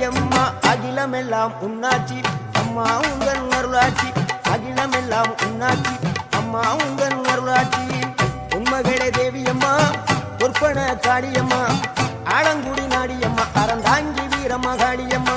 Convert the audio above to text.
எம்மா அகிலமெல்லாம் உன்னாச்சி. அம்மா உங்கள் அருளாச்சி. அகிலமெல்லாம் உன்னாச்சி. அம்மா உங்கள் அருளாச்சி. உண்மகளே தேவியம்மா பொற்பன காடியம்மா ஆலங்குடி நாடியம்மா அறந்தாங்கி வீரம்மா காடியம்மா